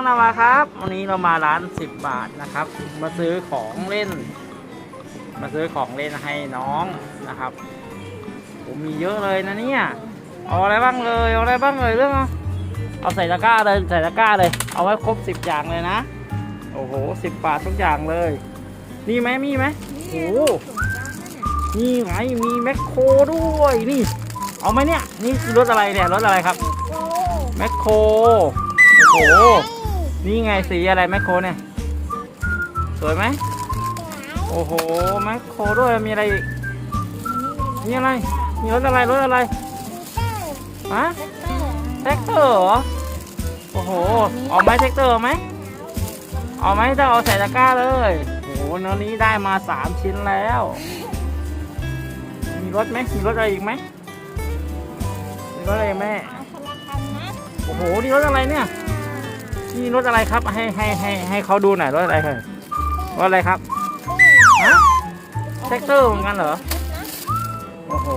องนาวาครับ วันนี้เรามาร้าน10บาทนะครับ มาซื้อของเล่น มาซื้อของเล่นให้น้องนะครับผมมีเยอะเลยนะเนี่ยเอาอะไรบ้างเลยเอาอะไรบ้างเลยเรื่องเอาเอาใส่ตะกร้าเลยใส่ตะกร้าเลย เอาไว้ครบ10อย่างเลยนะโอ้โห10บาททุกอย่างเลยนี่ไหมมีไหมโอ้โหนี่ไงมีแมคโครด้วยนี่ เอาไหมเนี่ยนี่คือรถอะไรเนี่ยรถอะไรครับแมคโครโอ้โห นี่ไงสีอะไรแมคโครเนี่ย สวยไหมโอ้โหแมคโครด้วยมีอะไรอีกมีอะไร มีรถอะไรรถอะไรฮะแท็กเตอร์เหรอโอ้โหเอาไหมแท็กเตอร์ไหมเอาไหมจะเอาใส่ตะกร้าเลยโอ้โหเนื้อนี้ได้มาสามชิ้นแล้ว มีรถไหมมีรถอะไรอีกไหมมีรถอะไรอีกไหมโอ้โหนี่รถอะไรเนี่ย นี่รถอะไรครับ ให้ให้ให้ให้เขาดูหน่อยรถอะไรครับรถอะไรครับฮะแท็กเตอร์เหมือนกันเหรอโอ้โห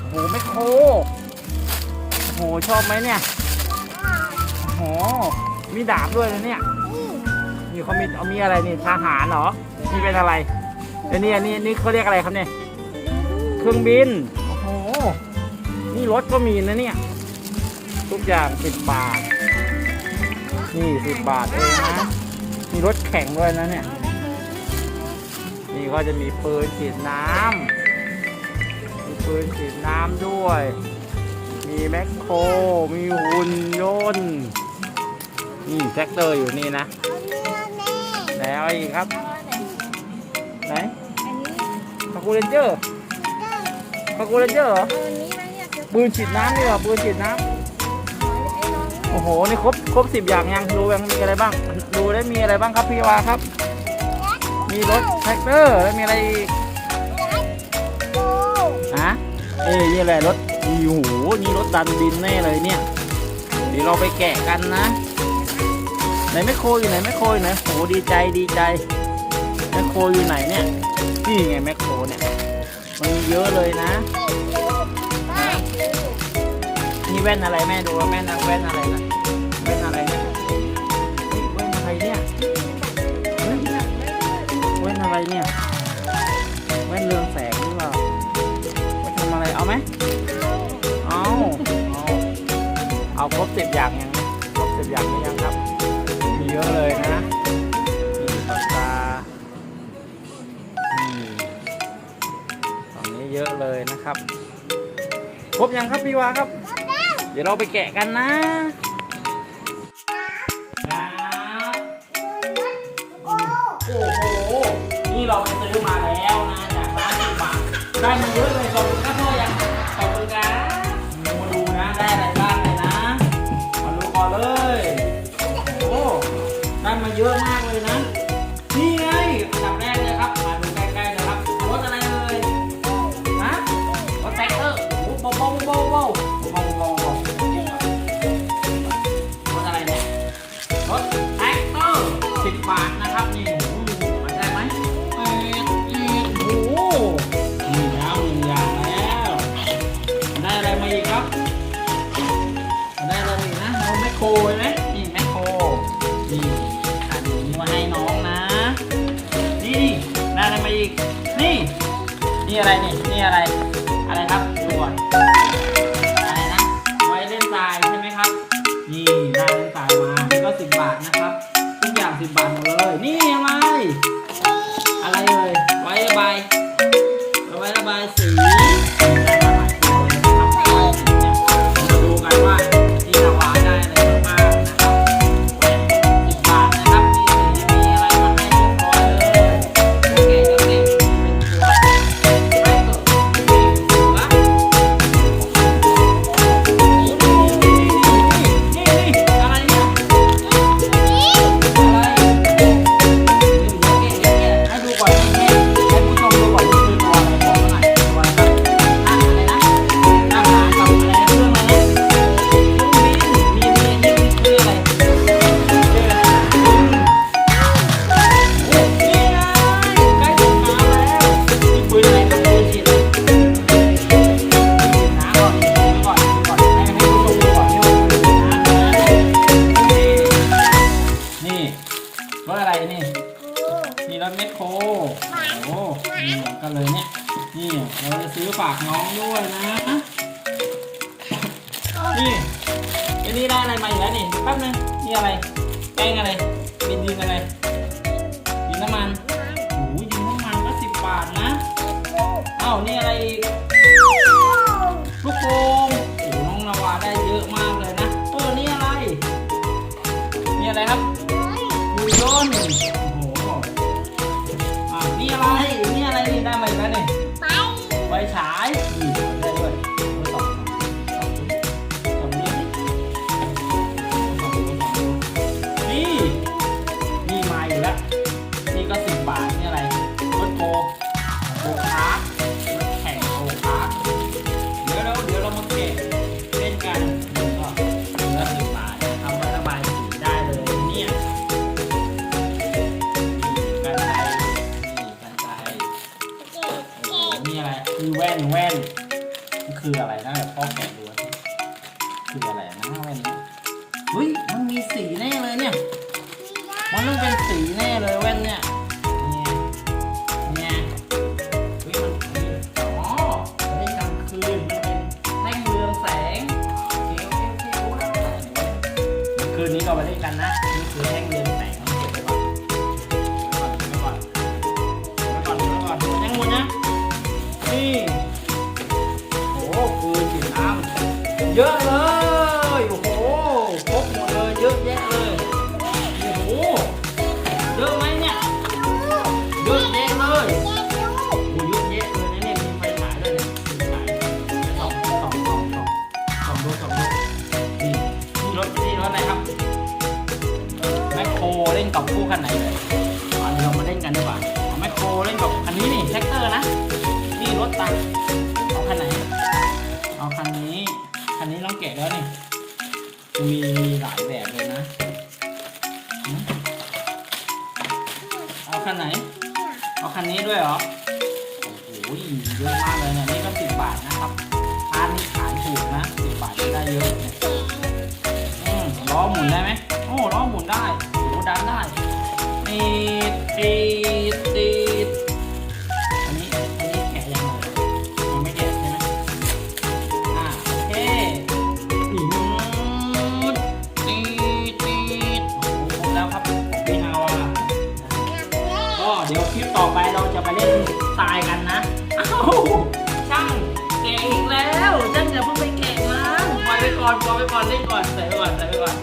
โอ้โหไม่โคโอ้โหชอบไหมเนี่ยโอ้โหมีดาบด้วยนะเนี่ยนี่เขามีเอามีอะไรนี่ทหารเหรอนี่เป็นอะไรเดี๋ยวนี้อันนี้นี่เขาเรียกอะไรครับเนี่ยเครื่องบินโอ้โหนี่รถก็มีนะเนี่ย ทุกอย่างสิบบาท นี่สิบบาทเองนะ มีรถแข่งด้วยนะเนี่ย นี่ก็จะมีปืนฉีดน้ำ มีปืนฉีดน้ำด้วย มีแมคโคร มีหุ่นยนต์ นี่แท็กเตอร์อยู่นี่นะ แล้วอะไรอีกครับ ไหนคาคูเรนเจอร์คาคูเรนเจอร์เหรอปืนฉีดน้ำนี่เหรอปืนฉีดน้ำ โอ้โห นี่ครบครบสิบอย่างยังดูยังมีอะไรบ้าง ดูได้มีอะไรบ้างครับพี่วาครับ มีรถแท็กเตอร์แล้วมีอะไรอีกอะเอ้ยนี่อะไรรถโอ้โหนี่รถดันดินแน่เลยเนี่ย เดี๋ยวเราไปแกะกันนะไหนแมคโครอยู่ไหนแมคโครอยู่ไหนโอ้โหดีใจดีใจแมคโครอยู่ไหนเนี่ยนี่ไงแมคโครเนี่ยมันเยอะเลยนะ แว่นอะไรแม่ดูว่าแม่นแว่นอะไรนะแว่นอะไรเนี่ยเฮ้ยแว่นอะไรเนี่ยเฮ้ยแว่นอะไรเนี่ยแว่นเรืองแสงหรือเปล่าไปทำอะไรเอาไหมเอาเอาเอาครบสิบอย่างยังไหมครบสิบอย่างหรือยังครับ มีเยอะเลยนะมีปากกานี่ฝั่งนี้เยอะเลยนะครับ ครบยังครับพี่วาครับ เดี๋ยวเราไปแกะกันนะ ราแมคโครใช่ไหมนี่แมคโครนี่อันนี้มาให้น้องนะนี่ได้อะไรมาอีก นี่ นี่อะไรนี่ นี่อะไร อะไรครับดูก่อน ฝากน้องด้วยนะ นี่อันนี้ได้อะไรมาอีกแล้วนี่แป๊บนึงนี่อะไร แป้งอะไร เป็นดินอะไร ดินน้ำมันโอ้ยดินน้ำมันก็สิบบาทนะ เอ้านี่อะไรอีกลูกโป่งโอ้น้องนาวาได้เยอะมากเลยนะ เออ นี่อะไร นี่อะไรครับหุ่นยนต์ เฮ้ยมันมีสีแน่เลยเนี่ย มันต้องเป็นสีแน่เลยแว่นเนี่ยเนี่ยเนี่ยเฮ้ยมันมีอ๋อมันได้กลางคืนมันเป็นแท่งเรืองแสงโอเคโอเคโอเครู้แล้วรู้แล้วเดี๋ยวคืนนี้เราไปเล่นกันนะนี่คือแท่งเรืองแสงต้องเก็บไว้ก่อนเก็บไว้ก่อนเก็บไว้ก่อนเก็บไว้ก่อนเก็บไว้ก่อนยังหมดนะนี่โอ้โหคือฉีดน้ำเยอะเลย รถอะไรครับแมคโครเล่นกับคู่คันไหนเลยอันนี้เรามาเล่นกันดีกว่าเอาแมคโครเล่นกับคันนี้นี่แท็กเตอร์นะ นี่รถตังเอาคันไหน เอาคันนี้ คันนี้น้องแกะแล้วนี่มีหลายแบบเลยนะ เอาคันไหน เอาคันนี้ด้วยเหรอ โอ้โหเยอะมากเลยเนี่ยนี่ก็สิบบาทนะครับร้านนี้ขายถูกนะสิบบาทก็ได้เยอะเนี่ย ล้อหมุนได้ไหมโอ้ล้อหมุนได้โอ้ดันได้ตีดตีดตีดอันนี้อันนี้แกะยังไงยังไม่แกะใช่ไหมอ่าโอเคอืดตีดตีดโอ้โหครบแล้วครับของพี่ฮาวาก็เดี๋ยวคลิปต่อไปเราจะไปเล่นทรายกันนะอ้าวช่างแกะอีกแล้วช่างอย่าเพิ่งไปแกะนะปล่อยไปก่อนปล่อยไปก่อนเล่นก่อนใส่ไปก่อนใส่ไปก่อน